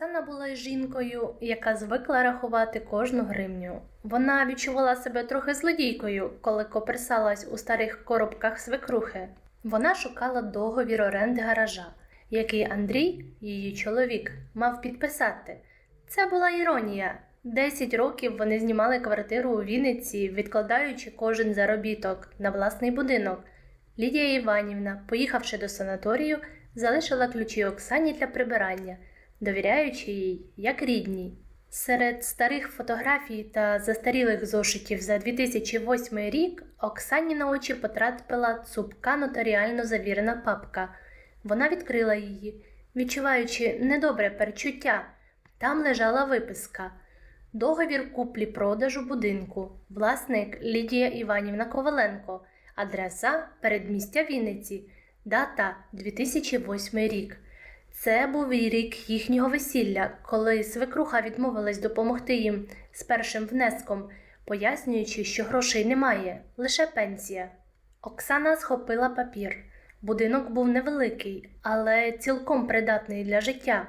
Оксана була жінкою, яка звикла рахувати кожну гривню. Вона відчувала себе трохи злодійкою, коли коперсалась у старих коробках свекрухи. Вона шукала договір оренди гаража, який Андрій, її чоловік, мав підписати. Це була іронія. Десять років вони знімали квартиру у Вінниці, відкладаючи кожен заробіток на власний будинок. Лідія Іванівна, поїхавши до санаторію, залишила ключі Оксані для прибирання, довіряючи їй як рідній. Серед старих фотографій та застарілих зошитів за 2008 рік Оксані на очі потрапила цупка нотаріально завірена папка. Вона відкрила її, відчуваючи недобре перечуття. Там лежала виписка. Договір куплі-продажу будинку. Власник Лідія Іванівна Коваленко. Адреса передмістя Вінниці. Дата 2008 рік. Це був і рік їхнього весілля, коли свекруха відмовилась допомогти їм з першим внеском, пояснюючи, що грошей немає, лише пенсія. Оксана схопила папір. Будинок був невеликий, але цілком придатний для життя.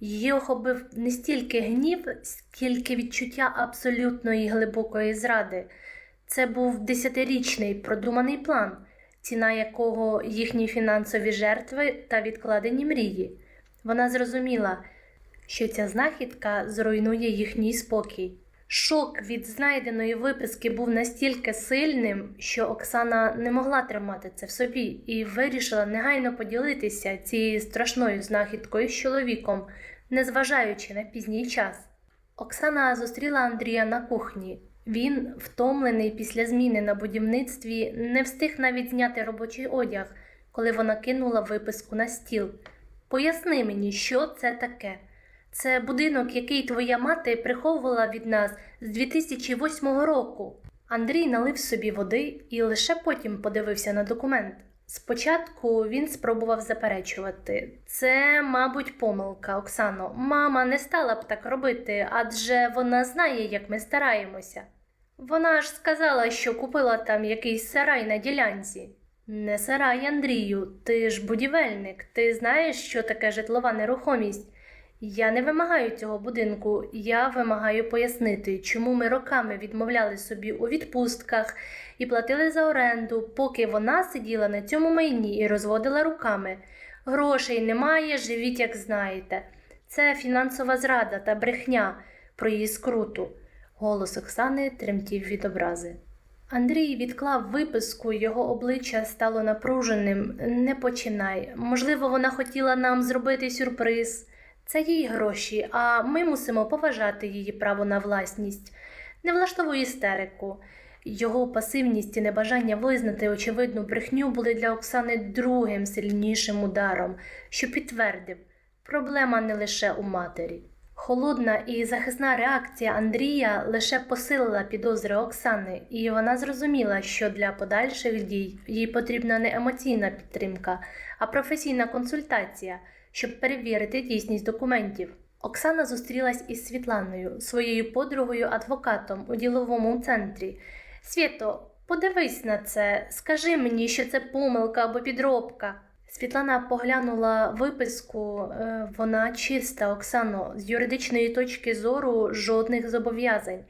Її охопив не стільки гнів, скільки відчуття абсолютної глибокої зради. Це був десятирічний продуманий план, ціна якого їхні фінансові жертви та відкладені мрії. Вона зрозуміла, що ця знахідка зруйнує їхній спокій. Шок від знайденої виписки був настільки сильним, що Оксана не могла тримати це в собі і вирішила негайно поділитися цією страшною знахідкою з чоловіком, незважаючи на пізній час. Оксана зустріла Андрія на кухні. Він, втомлений після зміни на будівництві, не встиг навіть зняти робочий одяг, коли вона кинула виписку на стіл. Поясни мені, що це таке. Це будинок, який твоя мати приховувала від нас з 2008 року. Андрій налив собі води і лише потім подивився на документ. Спочатку він спробував заперечувати. Це, мабуть, помилка, Оксано. Мама не стала б так робити, адже вона знає, як ми стараємося. Вона ж сказала, що купила там якийсь сарай на ділянці. Не сарай, Андрію, ти ж будівельник, ти знаєш, що таке житлова нерухомість. Я не вимагаю цього будинку, я вимагаю пояснити, чому ми роками відмовляли собі у відпустках і платили за оренду, поки вона сиділа на цьому майні і розводила руками. Грошей немає, живіть, як знаєте. Це фінансова зрада та брехня про її скруту. Голос Оксани тремтів від образи. Андрій відклав виписку, його обличчя стало напруженим. Не починай. Можливо, вона хотіла нам зробити сюрприз. Це її гроші, а ми мусимо поважати її право на власність. Не влаштовуй істерику. Його пасивність і небажання визнати очевидну брехню були для Оксани другим сильнішим ударом, що підтвердив, проблема не лише у матері. Холодна і захисна реакція Андрія лише посилила підозри Оксани, і вона зрозуміла, що для подальших дій їй потрібна не емоційна підтримка, а професійна консультація, щоб перевірити дійсність документів. Оксана зустрілась із Світланою, своєю подругою адвокатом у діловому центрі. Світо, подивись на це, скажи мені, що це помилка або підробка. Світлана поглянула виписку, е, вона чиста, Оксано, з юридичної точки зору жодних зобов'язань.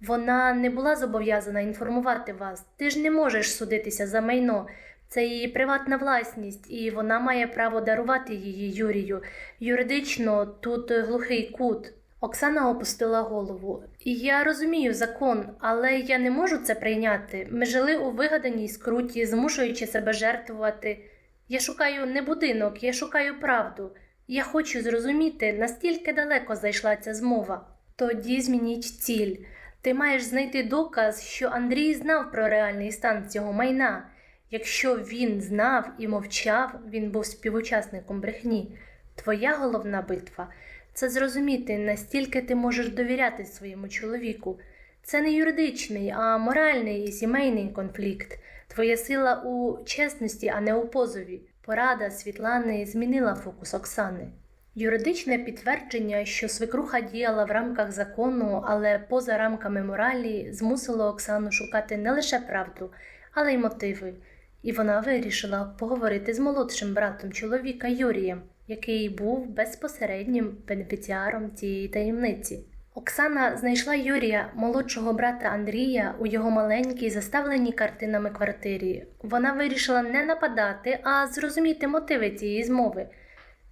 Вона не була зобов'язана інформувати вас. Ти ж не можеш судитися за майно. Це її приватна власність, і вона має право дарувати її Юрію. Юридично тут глухий кут. Оксана опустила голову. Я розумію закон, але я не можу це прийняти. Ми жили у вигаданій скруті, змушуючи себе жертвувати. Я шукаю не будинок, я шукаю правду. Я хочу зрозуміти, настільки далеко зайшла ця змова. Тоді змініть ціль. Ти маєш знайти доказ, що Андрій знав про реальний стан цього майна. Якщо він знав і мовчав, він був співучасником брехні. Твоя головна битва це зрозуміти, настільки ти можеш довіряти своєму чоловіку. Це не юридичний, а моральний і сімейний конфлікт. Твоя сила у чесності, а не у позові. Порада Світлани змінила фокус Оксани. Юридичне підтвердження, що свекруха діяла в рамках закону, але поза рамками моралі, змусило Оксану шукати не лише правду, але й мотиви. І вона вирішила поговорити з молодшим братом чоловіка Юрієм. Який був безпосереднім бенефіціаром цієї таємниці. Оксана знайшла Юрія, молодшого брата Андрія, у його маленькій, заставленій картинами квартирі. Вона вирішила не нападати, а зрозуміти мотиви цієї змови.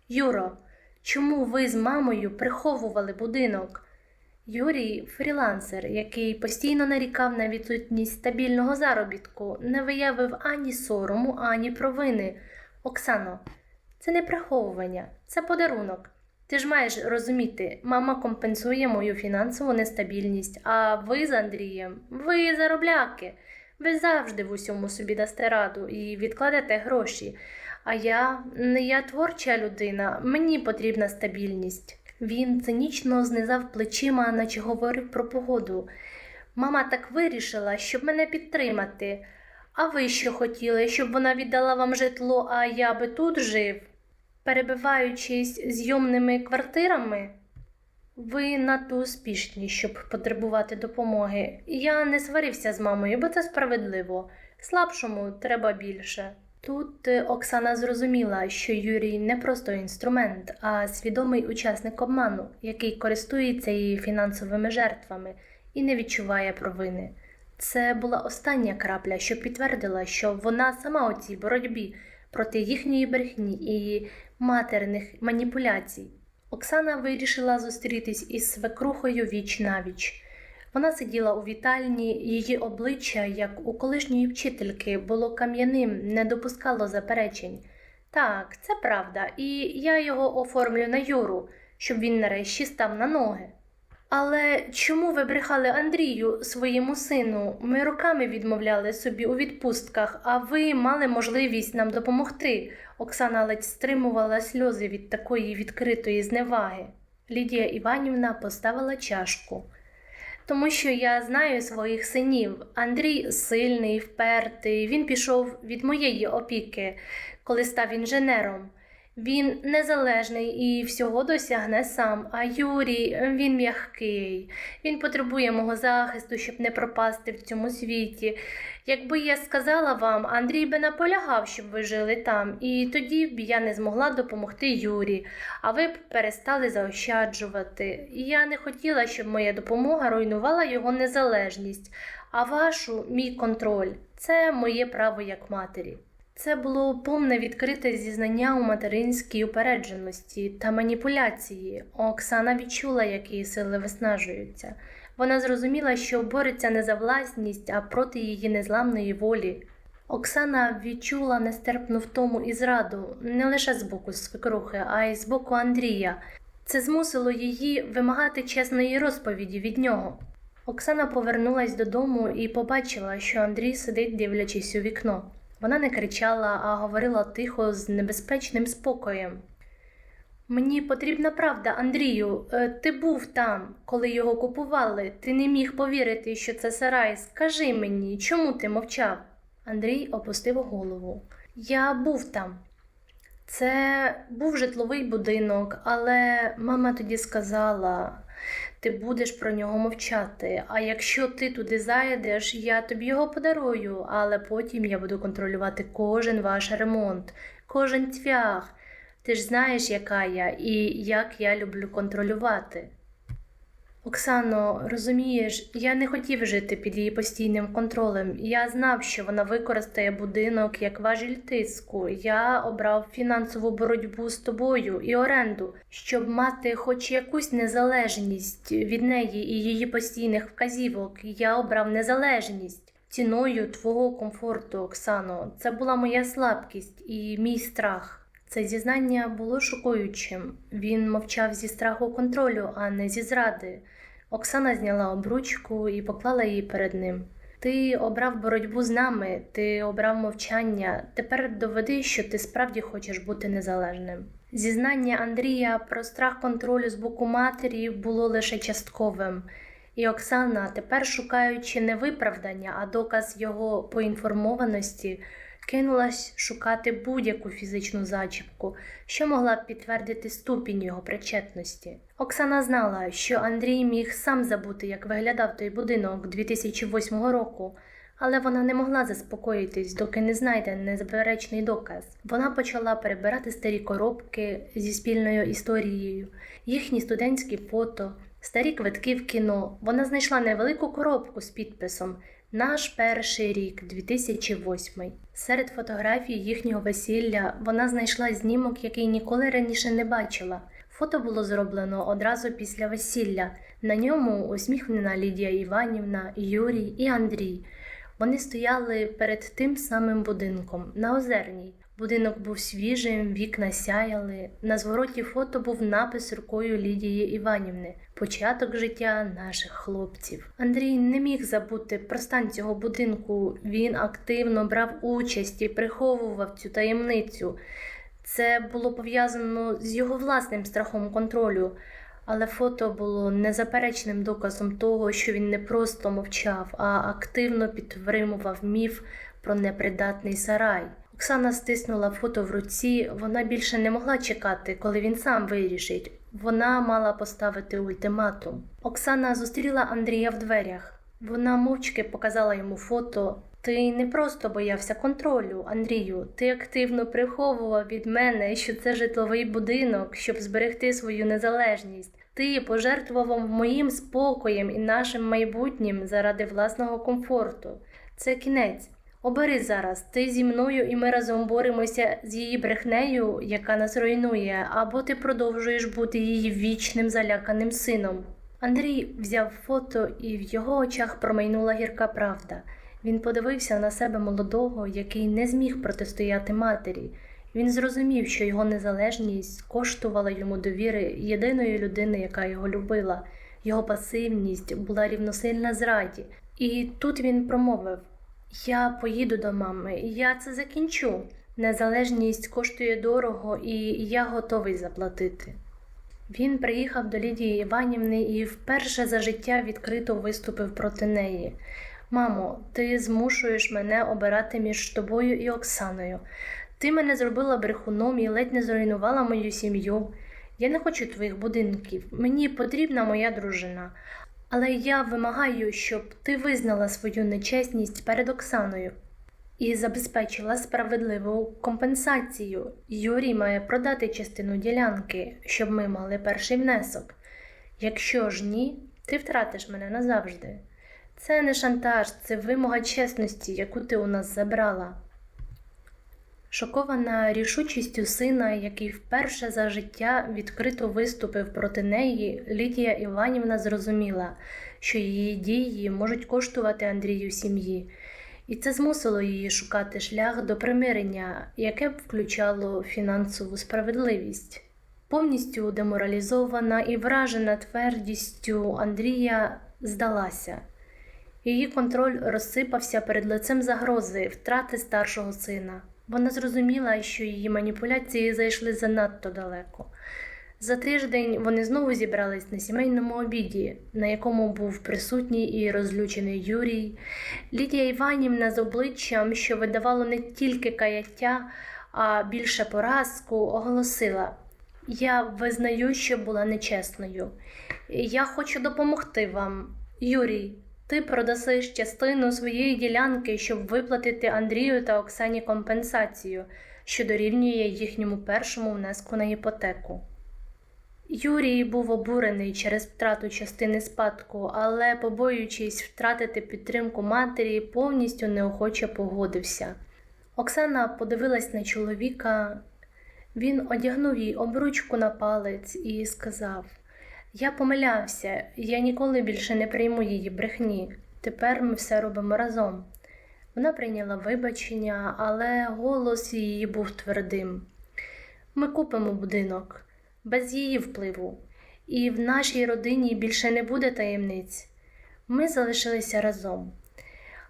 Юро, чому ви з мамою приховували будинок? Юрій фрілансер, який постійно нарікав на відсутність стабільного заробітку, не виявив ані сорому, ані провини. Оксано, це не приховування, це подарунок. Ти ж маєш розуміти, мама компенсує мою фінансову нестабільність, а ви з Андрієм, ви заробляки. Ви завжди в усьому собі дасте раду і відкладете гроші. А я не я творча людина, мені потрібна стабільність. Він цинічно знизав плечима, наче говорив про погоду. Мама так вирішила, щоб мене підтримати. А ви що хотіли, щоб вона віддала вам житло, а я би тут жив? Перебиваючись зйомними квартирами? Ви надто успішні, щоб потребувати допомоги. Я не сварився з мамою, бо це справедливо. Слабшому треба більше. Тут е, Оксана зрозуміла, що Юрій не просто інструмент, а свідомий учасник обману, який користується її фінансовими жертвами і не відчуває провини. Це була остання крапля, що підтвердила, що вона сама у цій боротьбі проти їхньої брехні і матерних маніпуляцій. Оксана вирішила зустрітись із свекрухою віч навіч. Вона сиділа у вітальні, її обличчя, як у колишньої вчительки, було кам'яним, не допускало заперечень. Так, це правда, і я його оформлю на Юру, щоб він нарешті став на ноги. Але чому ви брехали Андрію, своєму сину? Ми роками відмовляли собі у відпустках, а ви мали можливість нам допомогти. Оксана ледь стримувала сльози від такої відкритої зневаги. Лідія Іванівна поставила чашку. Тому що я знаю своїх синів. Андрій сильний, впертий, він пішов від моєї опіки, коли став інженером. Він незалежний і всього досягне сам. А Юрій, він м'який. Він потребує мого захисту, щоб не пропасти в цьому світі. Якби я сказала вам, Андрій би наполягав, щоб ви жили там, і тоді б я не змогла допомогти Юрі, а ви б перестали заощаджувати. Я не хотіла, щоб моя допомога руйнувала його незалежність, а вашу мій контроль це моє право як матері. Це було повне відкрите зізнання у материнській упередженості та маніпуляції. Оксана відчула, як її сили виснажуються. Вона зрозуміла, що бореться не за власність, а проти її незламної волі. Оксана відчула нестерпну втому і зраду не лише з боку свекрухи, а й з боку Андрія. Це змусило її вимагати чесної розповіді від нього. Оксана повернулась додому і побачила, що Андрій сидить, дивлячись у вікно. Вона не кричала, а говорила тихо, з небезпечним спокоєм. Мені потрібна правда, Андрію. Е, Ти був там, коли його купували. Ти не міг повірити, що це сарай. Скажи мені, чому ти мовчав? Андрій опустив голову. Я був там. Це був житловий будинок, але мама тоді сказала, ти будеш про нього мовчати. А якщо ти туди зайдеш, я тобі його подарую, але потім я буду контролювати кожен ваш ремонт, кожен цвях. Ти ж знаєш, яка я і як я люблю контролювати. Оксано, розумієш, я не хотів жити під її постійним контролем. Я знав, що вона використає будинок як важіль тиску. Я обрав фінансову боротьбу з тобою і оренду, щоб мати хоч якусь незалежність від неї і її постійних вказівок. Я обрав незалежність ціною твого комфорту, Оксано. Це була моя слабкість і мій страх. Це зізнання було шокуючим. Він мовчав зі страху контролю, а не зі зради. Оксана зняла обручку і поклала її перед ним. Ти обрав боротьбу з нами, ти обрав мовчання. Тепер доведи, що ти справді хочеш бути незалежним. Зізнання Андрія про страх контролю з боку матері було лише частковим, і Оксана, тепер шукаючи не виправдання, а доказ його поінформованості, кинулась шукати будь-яку фізичну зачіпку, що могла б підтвердити ступінь його причетності. Оксана знала, що Андрій міг сам забути, як виглядав той будинок 2008 року, Але вона не могла заспокоїтись, доки не знайде незаперечний доказ. Вона почала перебирати старі коробки зі спільною історією, їхні студентські фото, старі квитки в кіно. Вона знайшла невелику коробку з підписом Наш перший рік 2008. Серед фотографій їхнього весілля вона знайшла знімок, який ніколи раніше не бачила. Фото було зроблено одразу після весілля. На ньому усміхнена Лідія Іванівна, Юрій і Андрій. Вони стояли перед тим самим будинком на озерній. Будинок був свіжим, вікна сяяли. На звороті фото був напис рукою Лідії Іванівни Початок життя наших хлопців. Андрій не міг забути про стан цього будинку. Він активно брав участь і приховував цю таємницю. Це було пов'язано з його власним страхом контролю, але фото було незаперечним доказом того, що він не просто мовчав, а активно підтримував міф про непридатний сарай. Оксана стиснула фото в руці, вона більше не могла чекати, коли він сам вирішить. Вона мала поставити ультиматум. Оксана зустріла Андрія в дверях. Вона мовчки показала йому фото. Ти не просто боявся контролю, Андрію. Ти активно приховував від мене, що це житловий будинок, щоб зберегти свою незалежність. Ти пожертвував моїм спокоєм і нашим майбутнім заради власного комфорту. Це кінець. Обери зараз, ти зі мною і ми разом боремося з її брехнею, яка нас руйнує, або ти продовжуєш бути її вічним заляканим сином. Андрій взяв фото, і в його очах промайнула гірка правда. Він подивився на себе молодого, який не зміг протистояти матері. Він зрозумів, що його незалежність коштувала йому довіри єдиної людини, яка його любила. Його пасивність була рівносильна зраді. І тут він промовив. Я поїду до мами, я це закінчу. Незалежність коштує дорого, і я готовий заплатити. Він приїхав до Лідії Іванівни і вперше за життя відкрито виступив проти неї. Мамо, ти змушуєш мене обирати між тобою і Оксаною. Ти мене зробила брехуном і ледь не зруйнувала мою сім'ю. Я не хочу твоїх будинків. Мені потрібна моя дружина. Але я вимагаю, щоб ти визнала свою нечесність перед Оксаною і забезпечила справедливу компенсацію. Юрій має продати частину ділянки, щоб ми мали перший внесок. Якщо ж ні, ти втратиш мене назавжди. Це не шантаж, це вимога чесності, яку ти у нас забрала. Шокована рішучістю сина, який вперше за життя відкрито виступив проти неї, Лідія Іванівна зрозуміла, що її дії можуть коштувати Андрію сім'ї, і це змусило її шукати шлях до примирення, яке б включало фінансову справедливість. Повністю деморалізована і вражена твердістю Андрія здалася. Її контроль розсипався перед лицем загрози втрати старшого сина. Вона зрозуміла, що її маніпуляції зайшли занадто далеко. За тиждень вони знову зібрались на сімейному обіді, на якому був присутній і розлючений Юрій. Лідія Іванівна з обличчям, що видавало не тільки каяття, а більше поразку, оголосила: Я визнаю, що була нечесною. Я хочу допомогти вам, Юрій. Ти продасиш частину своєї ділянки, щоб виплатити Андрію та Оксані компенсацію, що дорівнює їхньому першому внеску на іпотеку. Юрій був обурений через втрату частини спадку, але, побоюючись втратити підтримку матері, повністю неохоче погодився. Оксана подивилась на чоловіка, він одягнув їй обручку на палець і сказав. Я помилявся, я ніколи більше не прийму її брехні. Тепер ми все робимо разом. Вона прийняла вибачення, але голос її був твердим. Ми купимо будинок без її впливу, і в нашій родині більше не буде таємниць. Ми залишилися разом.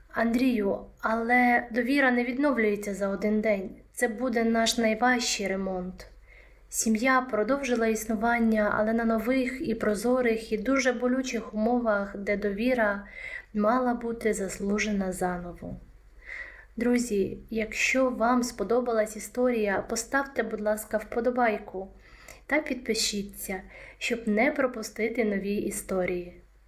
Андрію, але довіра не відновлюється за один день. Це буде наш найважчий ремонт. Сім'я продовжила існування, але на нових і прозорих, і дуже болючих умовах, де довіра мала бути заслужена заново. Друзі, якщо вам сподобалась історія, поставте, будь ласка, вподобайку та підпишіться, щоб не пропустити нові історії.